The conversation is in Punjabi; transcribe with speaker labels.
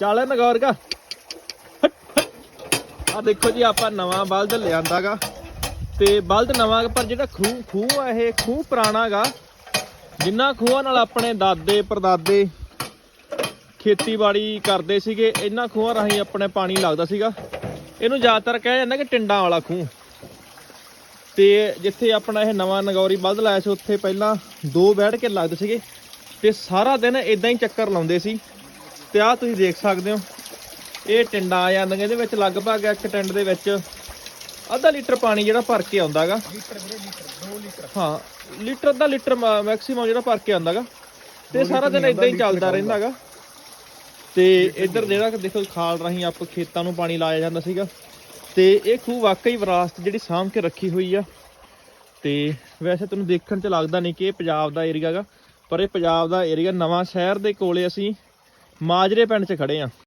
Speaker 1: ਚੱਲ ਨਗੌਰ ਕਾ। ਆ ਦੇਖੋ ਜੀ, ਆਪਾਂ ਨਵਾਂ ਬਲਦ ਲਿਆਂਦਾਗਾ ਤੇ ਬਲਦ ਨਵਾਂ ਪਰ ਜਿਹੜਾ ਖੂਹ ਖੂਹ ਆ ਇਹ ਖੂਹ ਪੁਰਾਣਾਗਾ ਜਿੰਨਾ ਖੂਹਾਂ ਨਾਲ ਆਪਣੇ ਦਾਦੇ, ਪਰਦਾਦੇ ਖੇਤੀਬਾੜੀ ਕਰਦੇ ਸੀਗੇ, ਇਹਨਾਂ ਖੂਹਾਂ ਰਾਹੀਂ ਆਪਣੇ ਪਾਣੀ ਲੱਗਦਾ ਸੀਗਾ। ਇਹਨੂੰ ਜ਼ਿਆਦਾਤਰ ਕਿਹਾ ਜਾਂਦਾ ਕਿ ਟਿੰਡਾਂ ਵਾਲਾ ਖੂਹ। ਤੇ ਜਿੱਥੇ ਆਪਣਾ ਇਹ ਨਵਾਂ ਨਗੌਰੀ ਬਲਦ ਲਾਇਆ ਸੀ, ਉੱਥੇ ਪਹਿਲਾਂ ਦੋ ਬੈਠ ਕੇ ਲੱਗਦੇ ਸੀਗੇ। ਤੇ ਸਾਰਾ ਦਿਨ ਇਦਾਂ ਹੀ ਚੱਕਰ ਲਾਉਂਦੇ ਸੀ। ਤੇ ਆਹ ਤੁਸੀਂ ਦੇਖ ਸਕਦੇ ਹੋ ਇਹ ਟਿੰਡਾਂ ਆ ਜਾਂਦੀਆਂ ਇਹਦੇ ਵਿੱਚ ਲਗਭਗ ਇੱਕ ਟਿੰਡ ਦੇ ਵਿੱਚ ਅੱਧਾ ਲੀਟਰ ਪਾਣੀ ਜਿਹੜਾ ਭਰ ਕੇ ਆਉਂਦਾਗਾ।
Speaker 2: ਲੀਟਰ ਵੀਰੇ ਲੀਟਰ 2 ਲੀਟਰ।
Speaker 1: ਹਾਂ ਲੀਟਰ ਅੱਧਾ ਲੀਟਰ ਮੈਕਸਿਮਮ ਜਿਹੜਾ ਭਰ ਕੇ ਆਉਂਦਾਗਾ। ਤੇ ਸਾਰਾ ਦਿਨ ਇਦਾਂ ਹੀ ਚੱਲਦਾ ਰਹਿੰਦਾਗਾ। ਤੇ ਇੱਧਰ ਜਿਹੜਾ ਕਿ ਦੇਖੋ ਖਾਲ ਰਾਹੀਂ ਆਪ ਖੇਤਾਂ ਨੂੰ ਪਾਣੀ ਲਾਇਆ ਜਾਂਦਾ ਸੀਗਾ। ਤੇ ਇਹ ਖੂਹ ਵਾਕਈ ਵਿਰਾਸਤ ਜਿਹੜੀ ਸਾਂਭ ਕੇ ਰੱਖੀ ਹੋਈ ਆ। ਤੇ ਵੈਸੇ ਤੁਹਾਨੂੰ ਦੇਖਣ 'ਚ ਲੱਗਦਾ ਨਹੀਂ ਕਿ ਇਹ ਪੰਜਾਬ ਦਾ ਏਰੀਆ ਗਾ ਪਰ ਇਹ ਪੰਜਾਬ ਦਾ ਏਰੀਆ ਨਵਾਂ ਸ਼ਹਿਰ ਦੇ ਕੋਲੇ ਅਸੀਂ ਮਾਜਰੇ ਪਿੰਡ 'ਚ ਖੜੇ ਆ।